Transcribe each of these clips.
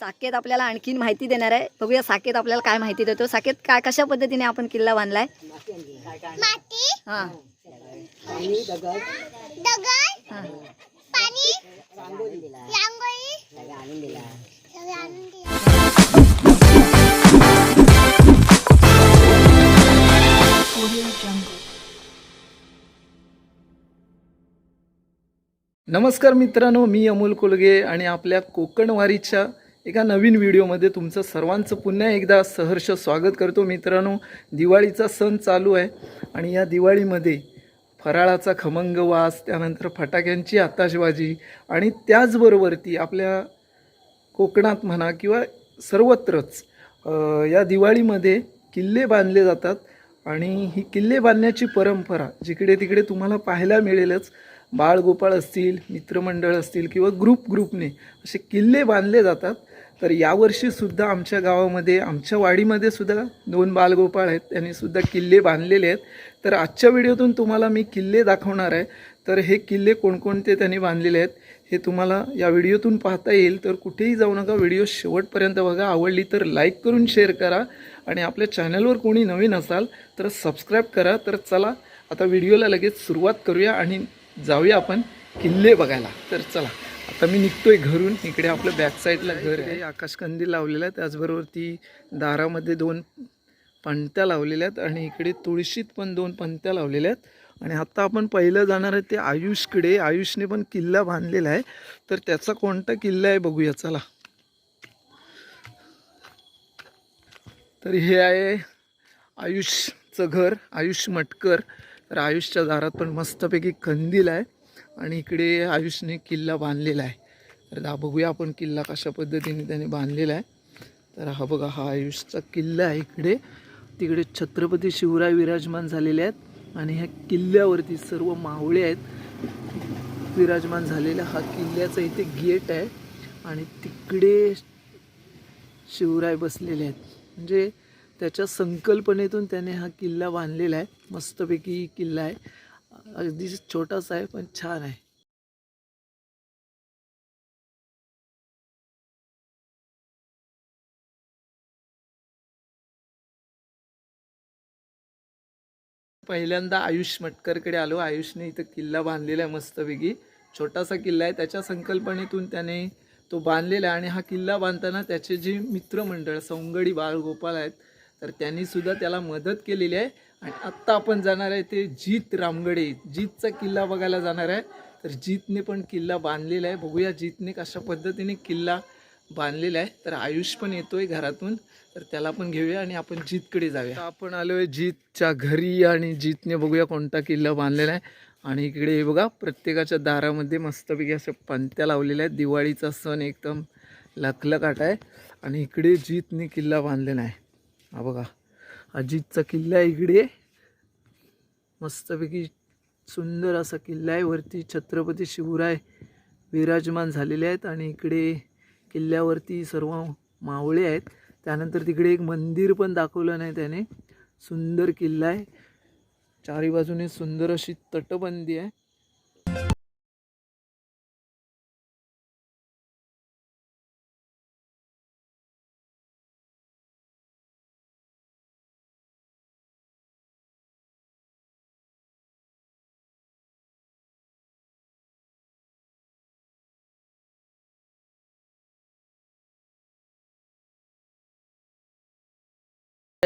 साकेत आपल्याला आणखीन माहिती देणार आहे. बघूया साकेत आपल्याला काय माहिती देतो. साकेत काय कशा पद्धतीने आपण किल्ला बांधलाय? हा. हा. नमस्कार मित्रांनो मी अमोल कोलगे आणि आपल्या कोकणवारीच्या एका नवीन व्हिडिओमध्ये तुमचं सर्वांचं पुन्हा एकदा सहर्ष स्वागत करतो. मित्रांनो दिवाळीचा सण चालू आहे आणि या दिवाळीमध्ये फराळाचा खमंग वास त्यानंतर फटाक्यांची आताशबाजी आणि त्याचबरोबर ती आपल्या कोकणात म्हणा किंवा सर्वत्रच या दिवाळीमध्ये किल्ले बांधले जातात आणि ही किल्ले बांधण्याची परंपरा जिकडे तिकडे तुम्हाला पाहायला मिळेलच. बाळगोपाळ असतील मित्रमंडळ असतील किंवा ग्रुप ग्रुपने असे किल्ले बांधले जातात. तर यावर्षीसुद्धा आमच्या गावामध्ये आमच्या वाडीमध्ये सुद्धा दोन बालगोपाळ आहेत. त्यांनी सुद्धा किल्ले बांधलेले आहेत. तर आजच्या व्हिडिओतून तुम्हाला मी किल्ले दाखवणार आहे. तर हे किल्ले कोणकोणते त्यांनी बांधलेले आहेत हे तुम्हाला या व्हिडिओतून पाहता येईल. तर कुठेही जाऊ नका व्हिडिओ शेवटपर्यंत बघा. आवडली तर लाईक करून शेअर करा. आणि आपल्या चॅनलवर कोणी नवीन असाल तर सबस्क्राईब करा. तर चला आता व्हिडिओला लगेच सुरुवात करूया आणि जाऊया आपण किल्ले बघायला. तर चला. आता मी निघतोय घरून. इकडे आपलं बॅक साईडला घर आहे. आकाशकंदील लावलेला आहे त्याचबरोबर ती दारामध्ये दोन पणत्या लावलेल्या आहेत आणि इकडे तुळशीत पण दोन पणत्या लावलेल्या आहेत. आणि आत्ता आपण पहिलं जाणार आहे ते आयुषकडे. आयुषने पण किल्ला बांधलेला आहे. तर त्याचा कोणता किल्ला आहे बघूया. चला. तर हे आहे आयुषचं घर. आयुष मटकर. तर आयुषच्या दारात पण मस्तपैकी कंदील आहे. आणि इकडे आयुषने किल्ला बांधलेला आहे. तर हा बघूया आपण किल्ला कशा पद्धतीने त्याने बांधलेला आहे. तर हा बघा हा आयुषचा किल्ला आहे इकडे. तिकडे छत्रपती शिवराय विराजमान झालेले आहेत आणि ह्या किल्ल्यावरती सर्व मावळे आहेत. विराजमान झालेला हा किल्ल्याचा इथे गेट आहे आणि तिकडे शिवराय बसलेले आहेत. म्हणजे त्याच्या संकल्पनेतून त्याने हा किल्ला बांधलेला आहे. मस्तपैकी किल्ला आहे. अगदी छोटासा आहे पण छान आहे. पहिल्यांदा आयुष मटकरकडे आलो. आयुषने इथं किल्ला बांधलेला आहे मस्तपैकी. छोटासा किल्ला आहे. त्याच्या संकल्पनेतून त्याने तो बांधलेला आहे आणि हा किल्ला बांधताना त्याचे जे मित्रमंडळ सौंगडी बाळगोपाल आहेत तर त्यांनी सुद्धा त्याला मदत केलेली आहे. आणि आत्ता आपण जाणार आहे ते जीत रामगडे. जीतचा किल्ला बघायला जाणार आहे. तर जीतने पण किल्ला बांधलेला आहे. बघूया जीतने कशा पद्धतीने किल्ला बांधलेला आहे. तर आयुष पण येतोय घरातून. तर त्याला पण घेऊया आणि आपण जीतकडे जाऊया. आपण आलोय जीतच्या घरी आणि जीतने बघूया कोणता किल्ला बांधलेला आहे. आणि इकडे हे बघा प्रत्येकाच्या दारामध्ये मस्तपैकी अशा पंत्या लावलेल्या आहेत. दिवाळीचा सण एकदम लखलखाट आहे. आणि इकडे जीतने किल्ला बांधलेला आहे. हा बघा. अजितचा किल्ला आहे इकडे. मस्तपैकी सुंदर असा किल्ला आहे. वरती छत्रपती शिवराय विराजमान झालेले आहेत आणि इकडे किल्ल्यावरती सर्व मावळे आहेत. त्यानंतर तिकडे एक मंदिर पण दाखवलं नाही त्याने. सुंदर किल्ला आहे. चारी बाजूने सुंदर अशी तटबंदी आहे.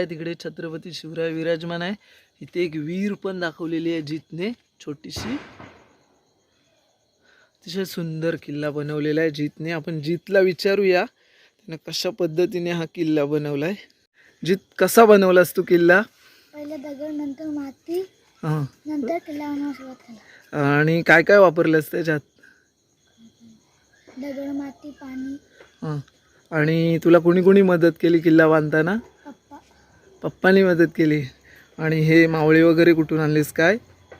तिकडे छत्रपती शिवराय विराजमान आहे. इथे एक वीर पण दाखवलेली आहे जीतने. छोटीशी. अतिशय सुंदर किल्ला बनवलेला आहे जीतने. आपण जीतला विचारूया त्याने कशा पद्धतीने हा किल्ला बनवलाय? जीत कसा बनवलास तू किल्ला? पहिले दगड नंतर माती हां. नंतर किल्ला बनवायला सुरुवात केला. आणि काय काय वापरलंस त्याच्यात? दगड माती पाणी. हां. आणि तुला कुणी कुणी मदत केली किल्ला बांधताना? पप्पानी मदत केली. आणि हे मावळे वगैरे कुठून आणलेस काय?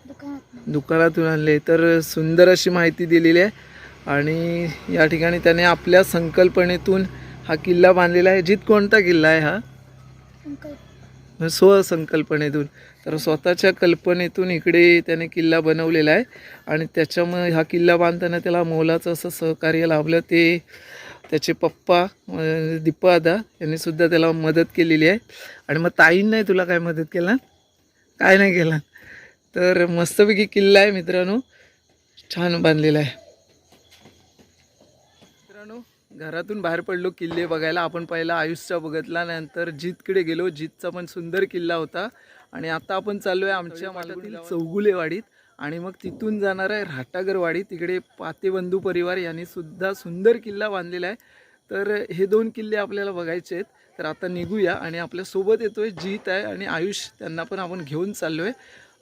दुकानात दुकानातून आणले. तर सुंदर अशी माहिती दिलेली आहे. आणि या ठिकाणी त्याने आपल्या संकल्पनेतून हा किल्ला बांधलेला आहे. जित कोणता किल्ला आहे हा? संकल्प. स्वसंकल्पनेतून. तर स्वतःच्या कल्पनेतून इकडे त्याने किल्ला बनवलेला आहे. आणि त्याच्यामुळे हा किल्ला बांधताना त्याला मोलाचं असं सहकार्य लाभलं. ते त्याचे पप्पा दीपादा यांनी सुद्धा त्याला मदत केलेली आहे. आणि मग ताईन नाही तुला काय मदत केला? काय नाही केला? तर मस्तपैकी किल्ला आहे मित्रांनो. छान बांधलेला आहे. मित्रांनो घरातून बाहेर पडलो किल्ले बघायला. आपण पहिला आयुषचा बघितला नंतर जीतकडे गेलो जीतचा पण सुंदर किल्ला होता. आणि आता आपण चाललो आहे आमच्या मालवणीतील चौगुलेवाडीत. आणि मग तिथून जाणार आहे राटागरवाडी. तिकडे पातेबंधू परिवार यांनी सुद्धा सुंदर किल्ला बांधलेला आहे. तर हे दोन किल्ले आपल्याला बघायचे आहेत. तर आता निघूया आणि आपल्यासोबत येतोय जीत आहे आणि आयुष. त्यांना पण आपण घेऊन चाललो आहे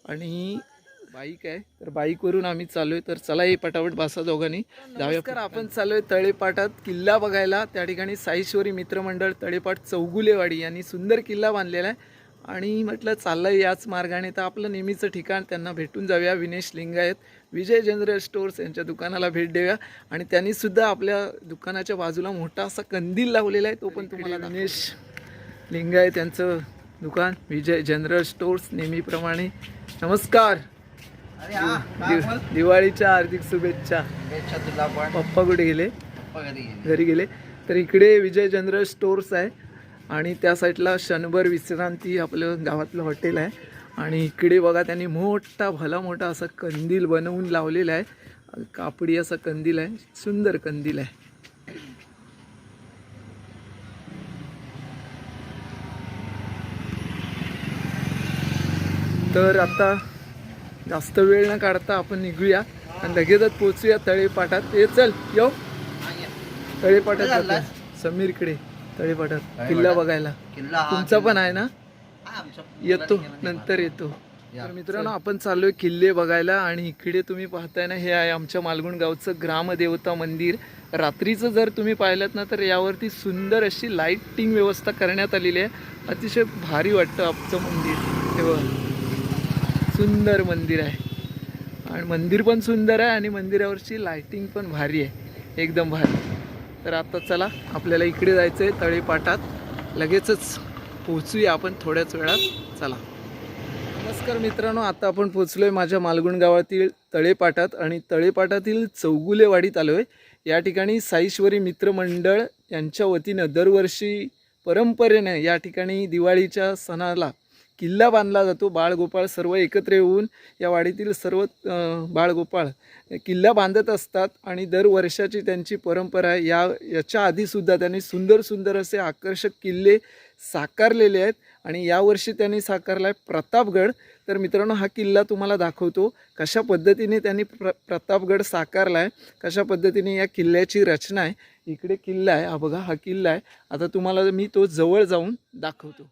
आणि बाईक आहे. तर बाईकवरून आम्ही चाललो आहे तर चला ये पटापट बसा दोघांनी. जाऊया तर आपण चाललो आहे तळेपाटात. किल्ला बघायला. त्या ठिकाणी साईश्वरी मित्रमंडळ तळेपाट चौगुलेवाडी यांनी सुंदर किल्ला बांधलेला आहे. आणि म्हटलं चाललं याच मार्गाने. तर आपलं नेहमीचं ठिकाण त्यांना भेटून जाऊया. विनेश लिंगायत विजय जनरल स्टोर्स यांच्या दुकानाला भेट देऊया. आणि त्यांनी सुद्धा आपल्या दुकानाच्या बाजूला मोठा असा कंदील लावलेला आहे. तो पण तुम्हाला विनेश लिंगायत यांचं दुकान. विजय जनरल स्टोर्स नेहमीप्रमाणे. नमस्कार. दिवाळीच्या हार्दिक शुभेच्छा. पप्पा कुठे गेले? घरी गेले. तर इकडे विजय जनरल स्टोर्स आहे. आणि त्या साईडला शनभर विश्रांती आपलं गावातलं हॉटेल आहे. आणि इकडे बघा त्यांनी मोठा भला मोठा असा कंदील बनवून लावलेला आहे. कापडी असा कंदील आहे. सुंदर कंदील आहे. तर आता जास्त वेळ न काढता आपण निघूया आणि लगेचच पोचूया तळेपाटात. ते चल येऊ. तळेपाटात जाऊया. समीरकडे. तळेपाटात किल्ला बघायला. तुमचा पण आहे ना? येतो. नंतर येतो. तर मित्रांनो आपण चाललोय किल्ले बघायला आणि इकडे तुम्ही पाहताय ना हे आहे आमच्या मालगुण गावचं ग्रामदेवता मंदिर. रात्रीचं जर तुम्ही पाहिलं ना तर यावरती सुंदर अशी लाईटिंग व्यवस्था करण्यात आलेली आहे. अतिशय भारी वाटतं आमचं मंदिर. हे बघा. सुंदर मंदिर आहे. आणि मंदिर पण सुंदर आहे आणि मंदिरावरची लाइटिंग पण भारी आहे. एकदम भारी. तर आता चला आपल्याला इकडे जायचं आहे तळेपाटात. लगेचच पोहोचूया आपण थोड्याच वेळात. चला. नमस्कार मित्रांनो आता आपण पोचलोय माझ्या मालगुण गावातील तळेपाटात आणि तळेपाटातील चौगुलेवाडीत आलो आहे या ठिकाणी साईश्वरी मित्रमंडळ यांच्या वतीनं दरवर्षी परंपरेने या ठिकाणी दिवाळीच्या सणाला किल्ला बांधला जातो. बाळगोपाळ सर्व एकत्र येऊन या वाडीतील सर्व बाळगोपाळ किल्ला बांधत असतात आणि दर वर्षाची त्यांची परंपरा आहे. या याच्या आधीसुद्धा त्यांनी सुंदर सुंदर असे आकर्षक किल्ले साकारलेले आहेत आणि यावर्षी त्यांनी साकारला आहे प्रतापगड. तर मित्रांनो हा किल्ला तुम्हाला दाखवतो कशा पद्धतीने त्यांनी प्र प्रतापगड साकारला आहे कशा पद्धतीने या किल्ल्याची रचना आहे. इकडे किल्ला आहे. हा बघा हा किल्ला आहे. आता तुम्हाला मी तो जवळ जाऊन दाखवतो.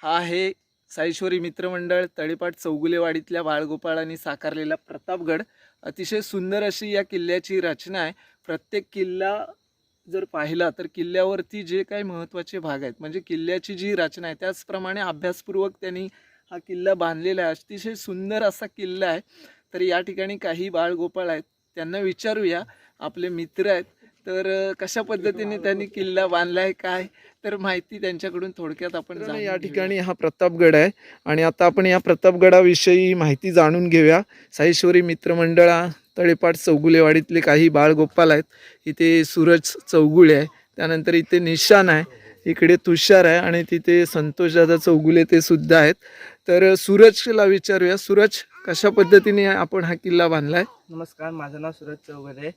हा आहे साईश्वरी मित्रमंडळ तळेपाट चौगुलेवाडीतल्या बाळगोपाळांनी साकारलेला प्रतापगड. अतिशय सुंदर अशी या किल्ल्याची रचना आहे. प्रत्येक किल्ला जर पाहिला तर किल्ल्यावरती जे काही महत्त्वाचे भाग आहेत म्हणजे किल्ल्याची जी रचना आहे त्याचप्रमाणे अभ्यासपूर्वक त्यांनी हा किल्ला बांधलेला आहे. अतिशय सुंदर असा किल्ला आहे. तर या ठिकाणी काही बाळगोपाळ आहेत त्यांना विचारूया. आपले मित्र आहेत तर कशा पद्धतीने त्यांनी किल्ला बांधलाय काय? तर माहिती त्यांच्याकडून थोडक्यात आपण या ठिकाणी हा प्रतापगड आहे आणि आता आपण या प्रतापगडाविषयी माहिती जाणून घेऊया. साईश्वरी मित्रमंडळा तळेपाट चौगुलेवाडीतले काही बाळगोपाल आहेत. इथे सूरज चौगुले आहे. त्यानंतर इथे निशान आहे. इकडे तुषार आहे आणि तिथे संतोषदादा चौगुले ते सुद्धा आहेत. तर सूरजला विचारूया. सूरज कशा पद्धतीने आपण हा किल्ला बांधलाय? नमस्कार माझं नाव सुरज चौगुले.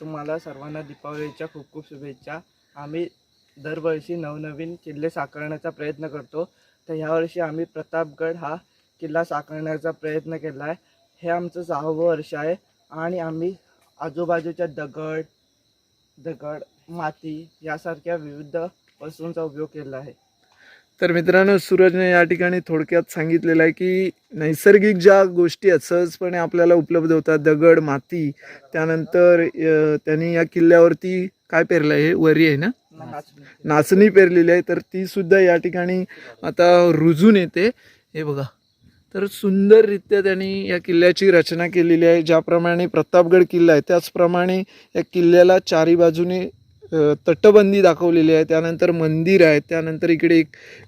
तुम्हाला सर्वांना दीपावलीच्या खूप खूप शुभेच्छा. आम्ही दरवर्षी नवनवीन किल्ले साकारण्याचा प्रयत्न करतो. तर ह्यावर्षी आम्ही प्रतापगड हा किल्ला साकारण्याचा प्रयत्न केला आहे हे आमचं सहावं वर्ष आहे आणि आम्ही आजूबाजूच्या दगड दगड माती यासारख्या विविध वस्तूंचा उपयोग केला आहे. तर मित्रांनो सूरजने या ठिकाणी थोडक्यात सांगितलेलं आहे की नैसर्गिक ज्या गोष्टी आहेत सहजपणे आपल्याला उपलब्ध होतात दगड माती त्यानंतर त्यांनी या किल्ल्यावरती काय पेरलं आहे? हे वरी आहे ना? नाचणी पेरलेली आहे. तर ती सुद्धा या ठिकाणी आता रुजून येते. हे बघा. तर सुंदररित्या त्यांनी या किल्ल्याची रचना केलेली आहे. ज्याप्रमाणे प्रतापगड किल्ला आहे त्याचप्रमाणे या किल्ल्याला चारी बाजूने तटबंदी दाखवलेली आहे. त्यानंतर मंदिर आहे. त्यानंतर इकडे एक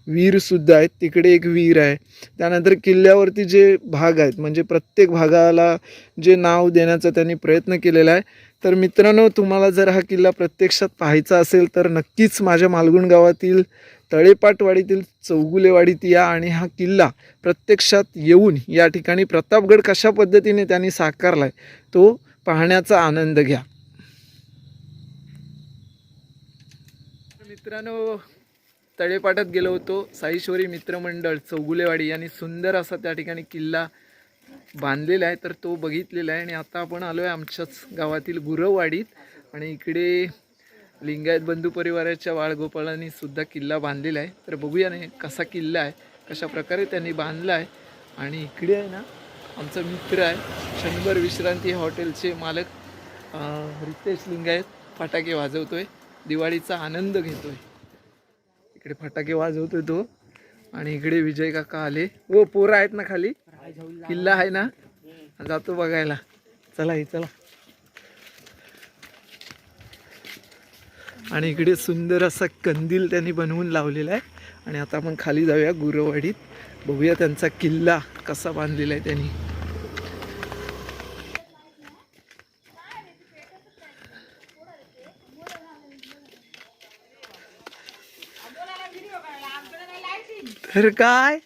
विहीरसुद्धा आहे. तिकडे एक विहीर आहे. त्यानंतर किल्ल्यावरती जे भाग आहेत म्हणजे प्रत्येक भागाला जे नाव देण्याचा त्यांनी प्रयत्न केलेला आहे. तर मित्रांनो तुम्हाला जर हा किल्ला प्रत्यक्षात पाहायचा असेल तर नक्कीच माझ्या मालगुण गावातील तळेपाटवाडीतील चौगुलेवाडीत या आणि हा किल्ला प्रत्यक्षात येऊन या ठिकाणी प्रतापगड कशा पद्धतीने त्यांनी साकारला आहे तो पाहण्याचा आनंद घ्या. मित्रांनो तळेपाटात गेलो होतो. साईश्वरी मित्रमंडळ चौगुलेवाडी यांनी सुंदर असा त्या ठिकाणी किल्ला बांधलेला आहे. तर तो बघितलेला आहे. आणि आता आपण आलो आहे आमच्याच गावातील गुरववाडीत. आणि इकडे लिंगायत बंधू परिवाराच्या बाळगोपाळांनी सुद्धा किल्ला बांधलेला आहे. तर बघूया ना कसा किल्ला आहे कशा प्रकारे त्यांनी बांधला आहे. आणि इकडे आहे ना आमचा मित्र आहे शंभर विश्रांती हॉटेलचे मालक रितेश लिंगायत फटाके वाजवतो आहे दिवाळीचा आनंद घेतोय. इकडे फटाके वाजवतोय तो. आणि इकडे विजय काका आले. हो पोरं आहेत ना खाली? किल्ला आहे ना? जातो बघायला. चला हे चला. आणि इकडे सुंदर असा कंदील त्यांनी बनवून लावलेला आहे. आणि आता आपण खाली जाऊया गुरवाडीत. बघूया त्यांचा किल्ला कसा बांधलेला आहे त्यांनी. तर काय?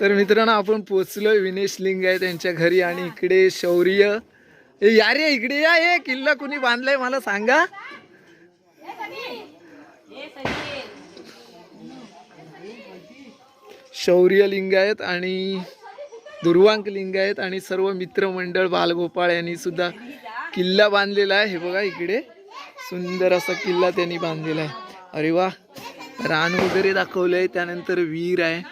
तर मित्रांनो आपण पोचलोय विनेश लिंग आहे त्यांच्या घरी आणि इकडे शौर्य. ए या रे इकडे या हे किल्ला कुणी बांधलाय मला सांगा. शौर्य आहेत आणि दुर्वांक आहेत आणि सर्व मित्रमंडळ बालगोपाळ यांनी सुद्धा किल्ला बांधलेला आहे. हे बघा इकडे. सुंदर असा किल्ला त्यांनी बांधलेला आहे. अरे वा. रान वगैरे दाखवलं आहे. त्यानंतर वीर आहे.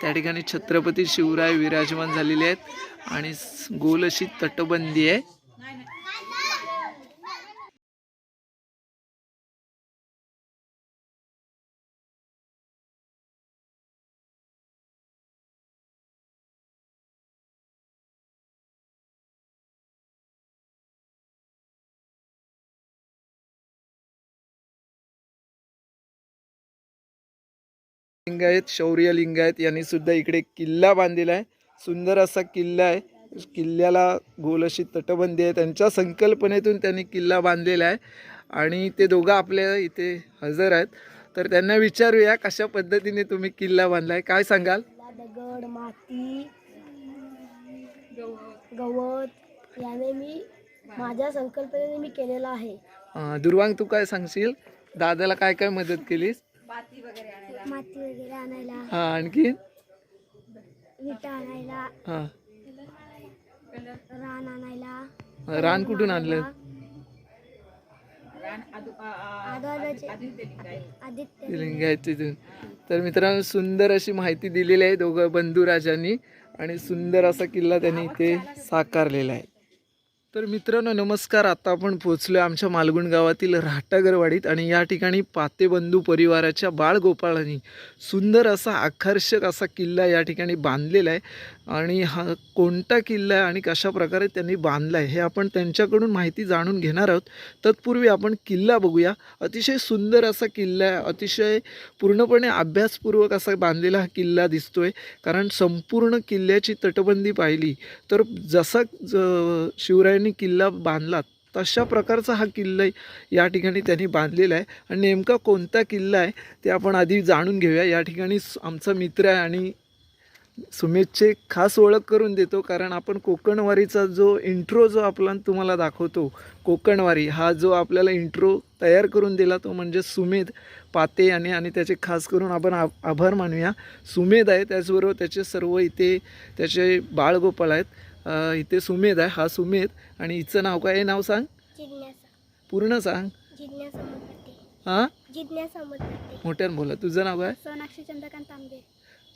त्या ठिकाणी छत्रपती शिवराय विराजमान झालेले आहेत. आणि गोल अशी तटबंदी आहे. लिंगायत शौर्य लिंगायत यांनी सुद्धा इकडे किल्ला बांधलेला आहे. सुंदर असा किल्ला आहे. किल्ल्याला गोल अशी तटबंदी आहे. त्यांच्या संकल्पनेतून त्यांनी किल्ला बांधलेला आहे. आणि ते दोघं आपल्या इथे हजर आहेत. तर त्यांना विचारूया कशा पद्धतीने तुम्ही किल्ला बांधलाय. काय सांगाल? दगड माती गवत याने मी माझ्या संकल्पनेने मी केलेला आहे. अं, दुर्वांग तू काय सांगशील? दादाला काय काय मदत केलीस? माती वगैरे आणायला. हा आणखी? विटा आणायला. हा. रान आणायला. रान कुठून आणलं? आदित्य तर मित्रांनो सुंदर अशी माहिती दिलेली आहे दोघं बंधुराजांनी आणि सुंदर असा किल्ला त्यांनी इथे साकारलेला आहे. तर मित्रांनो नमस्कार. आता आपण पोचलो आमच्या मालगुण गावातील राहटागरवाडीत आणि या ठिकाणी पातेबंधू परिवाराच्या बाळगोपाळांनी सुंदर असा आकर्षक असा किल्ला या ठिकाणी बांधलेला आहे. आणि हा कोणता किल्ला आहे आणि कशा प्रकारे त्यांनी बांधला आहे हे आपण त्यांच्याकडून माहिती जाणून घेणार आहोत. तत्पूर्वी आपण किल्ला बघूया. अतिशय सुंदर असा किल्ला आहे. अतिशय पूर्णपणे अभ्यासपूर्वक असा बांधलेला हा किल्ला दिसतो आहे कारण संपूर्ण किल्ल्याची तटबंदी पाहिली. तर जसा ज- शिवरायांनी किल्ला बांधला तशा प्रकारचा हा किल्ला या ठिकाणी त्यांनी बांधलेला आहे. आणि नेमका कोणता किल्ला आहे ते आपण आधी जाणून घेऊया. या ठिकाणी आमचा मित्र आहे आणि सुमितचे खास ओळख करून देतो कारण आपण कोकणवारीचा जो इंट्रो जो आपला तुम्हाला दाखवतो कोकणवारी हा जो आपल्याला इंट्रो तयार करून दिला तो म्हणजे सुमेध पाते याने. आणि त्याचे खास करून आपण आभार मानूया. सुमेध आहे त्याचबरोबर त्याचे सर्व इथे त्याचे बाळगोपाळ आहेत. इथे सुमेध आहे हा सुमेध आणि हिचं नाव काय आहे? नाव सांग. पूर्ण सांग. हां मोठ्यानं बोला. तुझं नाव आहे सोनाक्षी चंद्रकांत तांबे.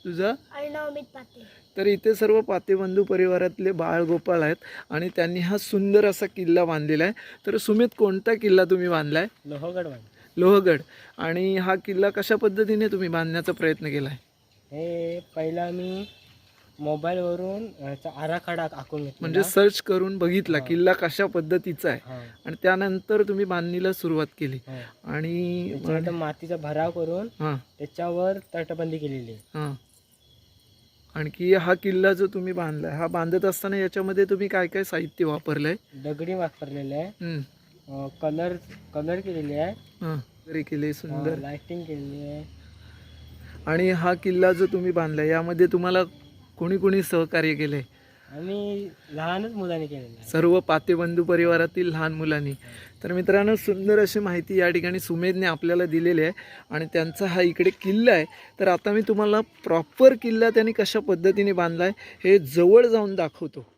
तुझं? अर्णव अमित पाटे तर इथे सर्व पातेबंधू परिवारातले बाळगोपाळ आहेत आणि त्यांनी हा सुंदर असा किल्ला बांधलेला आहे. तर सुमित कोणता किल्ला तुम्ही बांधलाय? लोहगड लोहगड. आणि हा किल्ला कशा पद्धतीने तुम्ही बांधण्याचा प्रयत्न केला आहे हे पहिला मी मोबाईलवरून याचा आराखडा आखून घेतला म्हणजे सर्च करून बघितला किल्ला कशा पद्धतीचा आहे. आणि त्यानंतर तुम्ही बांधणीला सुरुवात केली. आणि त्याच्यानंतर मातीचा भराव करून हां. त्याच्यावर तटबंदी केलेली आहे. हां. आणखी हा किल्ला जो तुम्ही बांधलाय हा बांधत असताना याच्यामध्ये तुम्ही काय काय साहित्य वापरलंय? दगडी वापरलेले आहे. कलर कलर केलेले आहे. केले सुंदर. लाइटिंग केलेली आहे. आणि हा किल्ला जो तुम्ही बांधलाय यामध्ये तुम्हाला कोणी कोणी सहकार्य केलंय? आणि लहानच मुलांनी केलेलं आहे. सर्व पातेबंधू परिवारातील लहान मुलांनी. तर मित्रांनो सुंदर अशी माहिती या ठिकाणी सुमेधने आपल्याला दिलेली आहे आणि त्यांचा हा इकडे किल्ला आहे. तर आता मी तुम्हाला प्रॉपर किल्ला त्यांनी कशा पद्धतीने बांधला आहे हे जवळ जाऊन दाखवतो.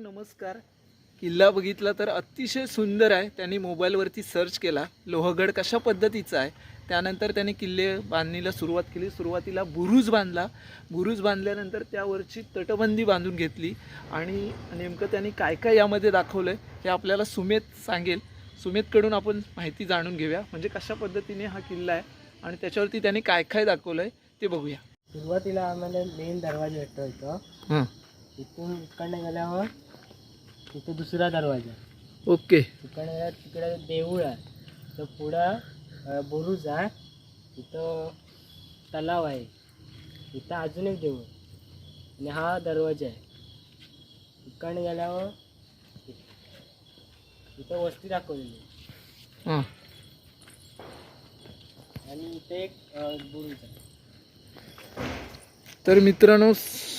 नमस्कार. किल्ला बघितला तर अतिशय सुंदर आहे. त्यांनी मोबाईलवरती सर्च केला. लोहगड कशा पद्धतीचा आहे? त्यानंतर त्याने किल्ले बांधणीला सुरुवात केली. सुरुवातीला बुरुज बांधला. बुरुज बांधल्यानंतर त्यावरची तटबंदी बांधून घेतली. आणि नेमकं त्यांनी काय काय यामध्ये दाखवलं आहे हे आपल्याला सुमेध सांगेल. सुमेधकडून आपण माहिती जाणून घेऊया. म्हणजे कशा पद्धतीने हा किल्ला आहे आणि त्याच्यावरती त्यांनी काय काय दाखवलं आहे ते बघूया. सुरुवातीला आम्हाला मेन दरवाजा भेटतो इथं. इथून इकडनं गेल्यावर तिथे दुसरा दरवाजा. ओके. तिकडे तिकडे देऊळ आहे. तर पुढं बुरुज आहे. तिथं तलाव आहे. इथं अजून एक देऊळ. आणि हा दरवाजा आहे. इकडनं गेल्यावर इथं वस्ती दाखवलेली. हां. आणि इथे एक बुरुज आहे. तर मित्रांनो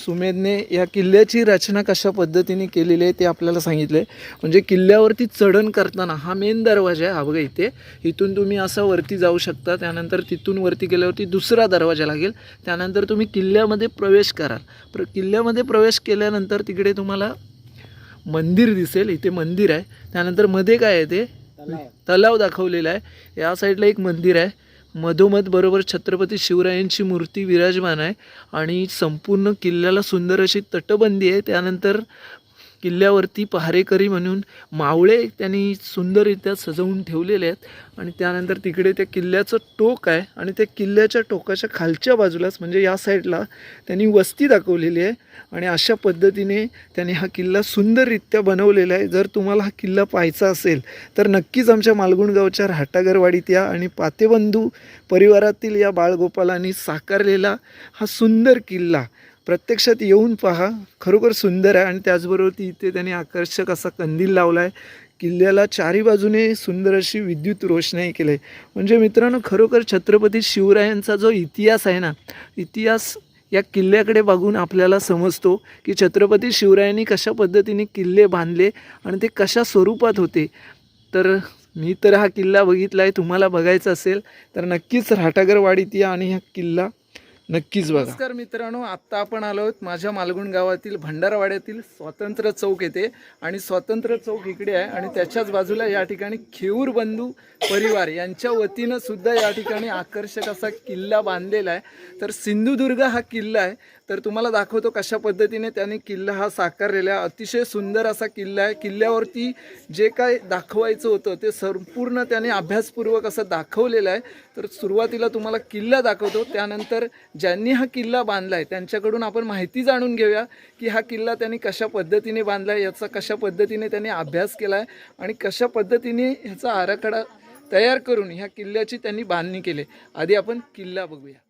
सुमेधने या किल्ल्याची रचना कशा पद्धतीने केलेली आहे ते आपल्याला सांगितलं आहे म्हणजे किल्ल्यावरती चढण करताना हा मेन दरवाजा आहे. हा बघा इथे. इथून तुम्ही असं वरती जाऊ शकता. त्यानंतर तिथून वरती गेल्यावरती दुसरा दरवाजा लागेल. त्यानंतर तुम्ही किल्ल्यामध्ये प्रवेश कराल. प्र किल्ल्यामध्ये प्रवेश केल्यानंतर तिकडे तुम्हाला मंदिर दिसेल. इथे मंदिर आहे. त्यानंतरमध्ये काय आहे ते? तलाव. तलाव दाखवलेला आहे. या साईडला एक मंदिर आहे. मधोमध बरोबर छत्रपती शिवरायांची मूर्ती विराजमान आहे आणि संपूर्ण किल्ल्याला सुंदर अशी तटबंदी आहे. त्यानंतर किल्ल्यावरती पहारेकरी म्हणून मावळे त्यांनी सुंदररित्या सजवून ठेवलेले आहेत. आणि त्यानंतर तिकडे त्या किल्ल्याचं टोक आहे. आणि त्या किल्ल्याच्या टोकाच्या खालच्या बाजूलाच म्हणजे या साईडला त्यांनी वस्ती दाखवलेली आहे. आणि अशा पद्धतीने त्यांनी हा किल्ला सुंदररित्या बनवलेला आहे. जर तुम्हाला हा किल्ला पाहायचा असेल तर नक्कीच आमच्या मालगुणगावच्या राहटागरवाडीत या आणि पातेबंधू परिवारातील या बाळगोपालांनी साकारलेला हा सुंदर किल्ला प्रत्यक्षात येऊन पहा. खरोखर सुंदर आहे आणि त्याचबरोबर ती इथे त्यांनी आकर्षक असा कंदील लावला आहे किल्ल्याला चारी बाजूने सुंदर अशी विद्युत रोषणाई केली आहे म्हणजे मित्रांनो खरोखर छत्रपती शिवरायांचा जो इतिहास आहे ना इतिहास या किल्ल्याकडे बघून आपल्याला समजतो की छत्रपती शिवरायांनी कशा पद्धतीने किल्ले बांधले आणि ते कशा स्वरूपात होते. तर मी तर हा किल्ला बघितला आहे तुम्हाला बघायचा असेल तर नक्कीच राटागरवाडीत या आणि हा किल्ला नक्कीच बघा. नमस्कार मित्रांनो आत्ता आपण आलो आहोत माझ्या मालगुण गावातील भंडारवाड्यातील स्वातंत्र्य चौक येते आणि स्वातंत्र्य चौक इकडे आहे आणि त्याच्याच बाजूला या ठिकाणी खेऊर बंधू परिवार यांच्या वतीनं सुद्धा या ठिकाणी आकर्षक असा किल्ला बांधलेला आहे. तर सिंधुदुर्ग हा किल्ला आहे. तर तुम्हाला दाखवतो कशा पद्धतीने त्यांनी किल्ला हा साकारलेला आहे. अतिशय सुंदर असा किल्ला आहे. किल्ल्यावरती जे काय दाखवायचं होतं ते संपूर्ण त्याने अभ्यासपूर्वक असं दाखवलेलं आहे. तर सुरुवातीला तुम्हाला किल्ला दाखवतो. त्यानंतर ज्यांनी हा किल्ला बांधला आहे त्यांच्याकडून आपण माहिती जाणून घेऊया की हा किल्ला त्यांनी कशा पद्धतीने बांधला आहे याचा कशा पद्धतीने त्यांनी अभ्यास केला आहे आणि कशा पद्धतीने ह्याचा आराखडा तयार करून ह्या किल्ल्याची त्यांनी बांधणी केली आधी आपण किल्ला बघूया.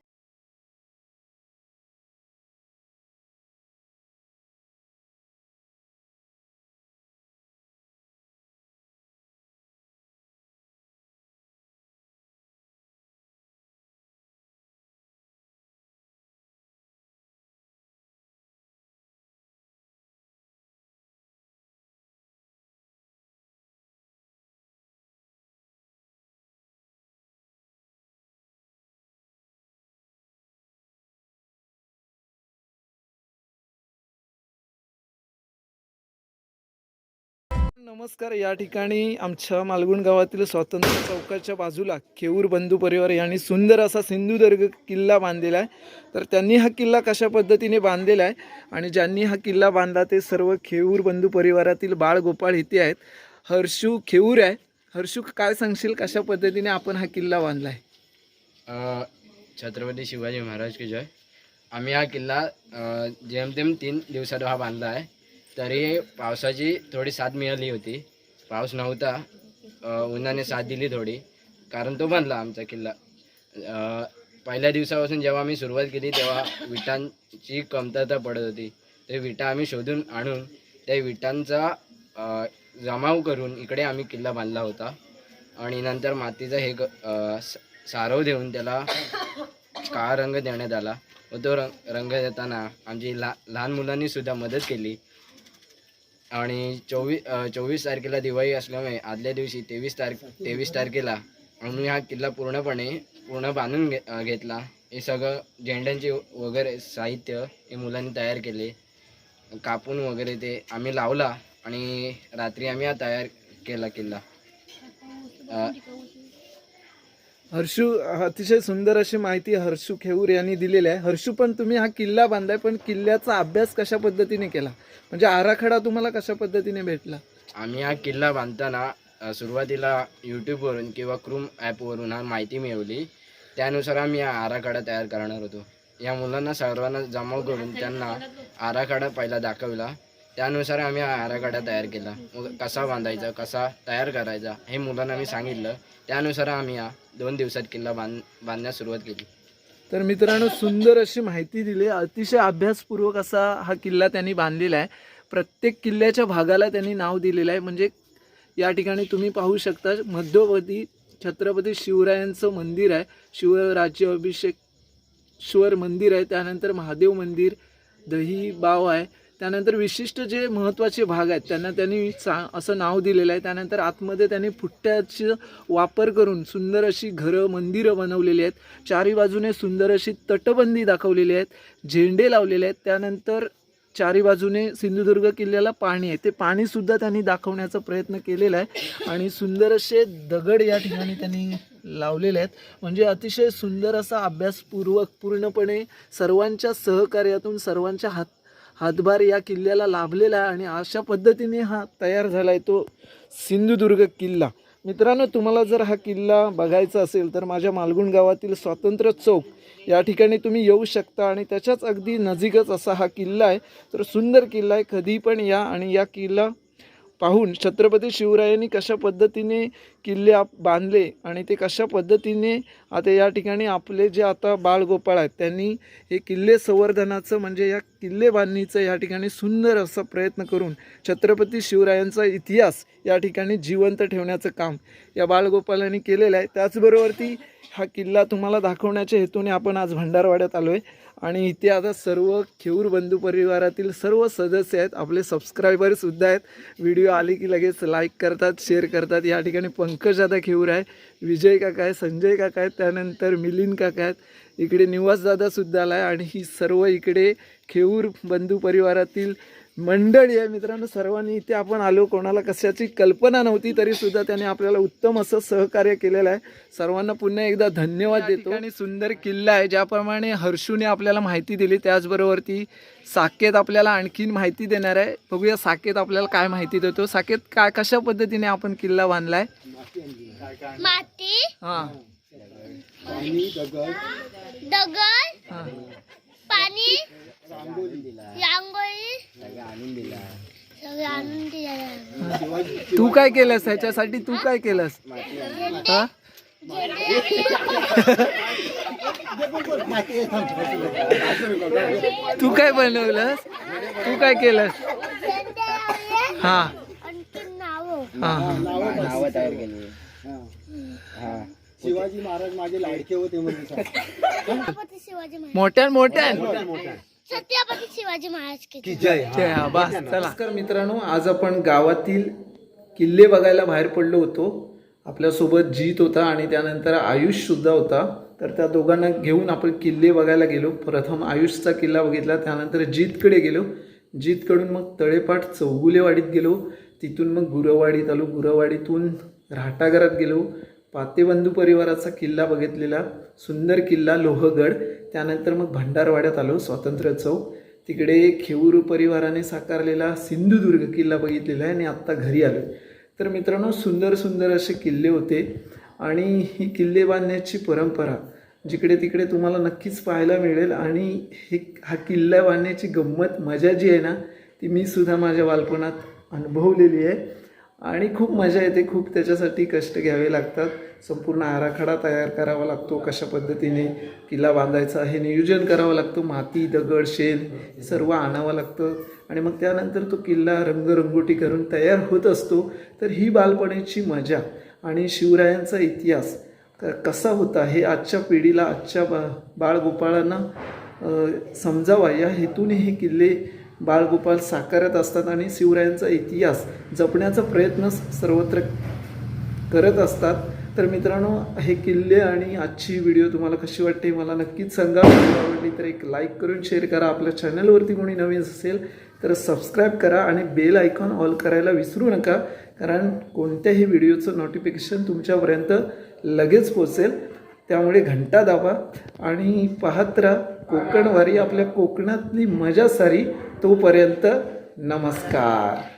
नमस्कार. या ठिकाणी आमच्या मालगुण गावातील स्वातंत्र्य चौकाच्या बाजूला केऊर बंधू परिवार यांनी सुंदर असा सिंधुदुर्ग किल्ला बांधलेला आहे. तर त्यांनी हा किल्ला कशा पद्धतीने बांधलेला आहे आणि ज्यांनी हा किल्ला बांधला ते सर्व खेऊर बंधू परिवारातील बाळ गोपाळ इथे आहेत. हर्षू खेऊर आहे. हर्षू काय सांगशील? कशा पद्धतीने आपण हा किल्ला बांधला आहे? छत्रपती शिवाजी महाराज की जय. आम्ही हा किल्ला जेमतेम तीन दिवसात हा बांधला आहे. तरी पावसाची थोडी साथ मिळाली होती. पाऊस नव्हता. उन्हाने साथ दिली थोडी. कारण तो बनला आमचा किल्ला. पहिल्या दिवसापासून जेव्हा आम्ही सुरुवात केली तेव्हा विटांची कमतरता पडत होती. ते विटा आम्ही शोधून आणून त्या विटांचा जमाव करून इकडे आम्ही किल्ला बांधला होता. आणि नंतर मातीचा हे क- स- सारव देऊन त्याला काळा रंग देण्यात आला. व तो रंग रंग देताना आमची ला लहान मुलांनी सुद्धा मदत केली. आणि चोवीस चोवीस तारखेला दिवाळी असल्यामुळे आदल्या दिवशी तेवीस तारखे तेवीस तारखेला आम्ही हा किल्ला पूर्णपणे पूर्ण बांधून घे घेतला. हे सगळं झेंड्यांचे वगैरे साहित्य हे मुलांनी तयार केले. कापून वगैरे ते आम्ही लावला आणि रात्री आम्ही हा तयार केला किल्ला. हर्षू अतिशय सुंदर अशी माहिती हर्षू खेऊर यांनी दिलेली आहे. हर्षू पण तुम्ही हा किल्ला बांधलाय पण किल्ल्याचा अभ्यास कशा पद्धतीने केला? म्हणजे आराखडा तुम्हाला कशा पद्धतीने भेटला? आम्ही हा किल्ला बांधताना अ, सुरुवातीला यूट्यूबवरून किंवा क्रूम ॲपवरून हा माहिती मिळवली. त्यानुसार आम्ही हा आराखडा तयार करणार होतो. या मुलांना सर्वांना जमा करून त्यांना आराखडा पहिला दाखवला. त्यानुसार आम्ही हा आराखडा तयार केला. मग कसा बांधायचा कसा तयार करायचा हे मुलांना मी सांगितलं. त्यानुसार आम्ही हा दोन दिवसात किल्ला बांध बांधण्यास सुरुवात केली. तर मित्रांनो सुंदर अशी माहिती दिली. अतिशय अभ्यासपूर्वक असा हा किल्ला त्यांनी बांधलेला आहे. प्रत्येक किल्ल्याच्या भागाला त्यांनी नाव दिलेलं आहे. म्हणजे या ठिकाणी तुम्ही पाहू शकता मध्यवर्ती छत्रपती शिवरायांचं मंदिर आहे. शिवराज्य अभिषेक श्वर मंदिर आहे. त्यानंतर महादेव मंदिर दही बाव आहे. त्यानंतर विशिष्ट जे महत्त्वाचे भाग आहेत त्यांना त्यांनी चा असं नाव दिलेलं आहे. त्यानंतर आतमध्ये त्यांनी फुट्ट्याचा वापर करून सुंदर अशी घरं मंदिरं बनवलेली आहेत. चारी बाजूने सुंदर अशी तटबंदी दाखवलेली आहेत. झेंडे लावलेले आहेत. त्यानंतर चारी बाजूने सिंधुदुर्ग किल्ल्याला पाणी आहे. ते पाणीसुद्धा त्यांनी दाखवण्याचा प्रयत्न केलेला आहे. आणि सुंदर असे दगड या ठिकाणी त्यांनी लावलेले आहेत. म्हणजे अतिशय सुंदर असा अभ्यासपूर्वक पूर्णपणे सर्वांच्या सहकार्यातून सर्वांच्या हात हातभार या किल्ल्याला लाभलेला आहे आणि अशा पद्धतीने हा तयार झाला आहे तो सिंधुदुर्ग किल्ला. मित्रांनो तुम्हाला जर हा किल्ला बघायचा असेल तर माझ्या मालगुण गावातील स्वातंत्र्य चौक या ठिकाणी तुम्ही येऊ शकता आणि त्याच्याच अगदी नजीकच असा हा किल्ला आहे. तर सुंदर किल्ला आहे. कधी पण या आणि या किल्ला पाहून छत्रपती शिवरायांनी कशा पद्धतीने किल्ले आप बांधले आणि ते कशा पद्धतीने आता या ठिकाणी आपले जे आता बाळगोपाळ आहेत त्यांनी हे किल्ले संवर्धनाचं म्हणजे या किल्ले बांधणीचं या ठिकाणी सुंदर असा प्रयत्न करून छत्रपती शिवरायांचा इतिहास या ठिकाणी जिवंत ठेवण्याचं काम या बाळगोपालांनी केलेलं आहे. त्याचबरोबर ती हा किल्ला तुम्हाला दाखवण्याच्या हेतूने आपण आज भंडारवाड्यात आलो आहे आणि इथे आता सर्व खेऊर बंधू परिवारातील सर्व सदस्य आहेत. आपले सबस्क्रायबरसुद्धा आहेत. व्हिडिओ आले की लगेच लाईक करतात शेअर करतात. या ठिकाणी पंकज दादा खेऊर आहे. विजय काका आहे संजय काका आहेत. त्यानंतर मिलिंद काका आहेत. इकडे निवासदादासुद्धा आला आहे आणि ही सर्व इकडे खेऊर बंधू परिवारातील मंडळी आहे मित्रांनो सर्वांनी इथे आपण आलो. कोणाला कशाची कल्पना नव्हती तरी सुद्धा त्याने आपल्याला उत्तम असं सहकार्य केलेलं आहे. सर्वांना पुन्हा एकदा धन्यवाद देतो. आणि सुंदर किल्ला आहे ज्याप्रमाणे हर्षूने आपल्याला माहिती दिली. त्याचबरोबर ती साकेत आपल्याला आणखीन माहिती देणार आहे. बघूया साकेत आपल्याला काय माहिती देतो. साकेत काय कशा पद्धतीने आपण किल्ला बांधलाय? माती हा. दगड हा. पाणी रांगोळी आणून दिला सगळे आणून दिला. तू काय केलंस? ह्याच्यासाठी तू काय केलंस? हा? तू काय बनवलंस? तू काय केलंस? हा. आणखी नाव. हा हा. नावं तयार केली. हा. शिवाजी महाराज माझे लाडके होते म्हणजे छत्रपती शिवाजी महाराज. मोठ्यान मोठ्यान. छत्रपती शिवाजी महाराज की जय. हा, बस चला. नमस्कार मित्रांनो आज आपण गावातील किल्ले बघायला बाहेर पडलो होतो. आपल्यासोबत जीत होता आणि त्यानंतर आयुष सुद्धा होता. तर त्या दोघांना घेऊन आपण किल्ले बघायला गेलो. प्रथम आयुषचा किल्ला बघितला त्यानंतर जीतकडे गेलो. जीतकडून मग तळेपाठ चौगुलेवाडीत गेलो. तिथून मग गुरवाडीत आलो गुरवाडीतून राहटागरात गेलो. पातेबंधू परिवाराचा किल्ला बघितलेला सुंदर किल्ला लोहगड. त्यानंतर मग भंडारवाड्यात आलो स्वातंत्र्य चौक. तिकडे खेऊर परिवाराने साकारलेला सिंधुदुर्ग किल्ला बघितलेला आहे आणि आत्ता घरी आलो. तर मित्रांनो सुंदर सुंदर असे किल्ले होते. आणि ही किल्ले बांधण्याची परंपरा जिकडे तिकडे तुम्हाला नक्कीच पाहायला मिळेल. आणि हे हा किल्ला बांधण्याची गंमत मजा जी आहे ना ती मी सुद्धा माझ्या बालपणात अनुभवलेली आहे. आणि खूप मजा येते खूप त्याच्यासाठी कष्ट घ्यावे लागतात. संपूर्ण आराखडा तयार करावा लागतो कशा पद्धतीने किल्ला बांधायचा हे नियोजन करावं लागतं. माती दगड शेण हे सर्व आणावं लागतं. आणि मग त्यानंतर तो किल्ला रंगरंगोटी करून तयार होत असतो. तर ही बालपणीची मजा आणि शिवरायांचा इतिहास क- कसा होता हे आजच्या पिढीला आजच्या बा बाळगोपाळांना समजावा. या हेतूने हे किल्ले बाळगोपाल साकारत असतात आणि शिवरायांचा इतिहास जपण्याचा प्रयत्न सर्वत्र करत असतात. तर मित्रांनो हे किल्ले आणि आजची व्हिडिओ तुम्हाला कशी वाटते मला नक्कीच सांगा. व्हिडिओ आवडली तर एक लाईक करून शेअर करा. आपल्या चॅनलवरती कोणी नवीन असेल तर सबस्क्राईब करा आणि बेल आयकॉन ऑल करायला विसरू नका कारण कोणत्याही व्हिडिओचं नोटिफिकेशन तुमच्यापर्यंत लगेच पोचेल त्यामुळे घंटा दाबा आणि पाहत राहा. कोकणवारी आपल्या कोकणातली मजा सारी. तोपर्यंत नमस्कार.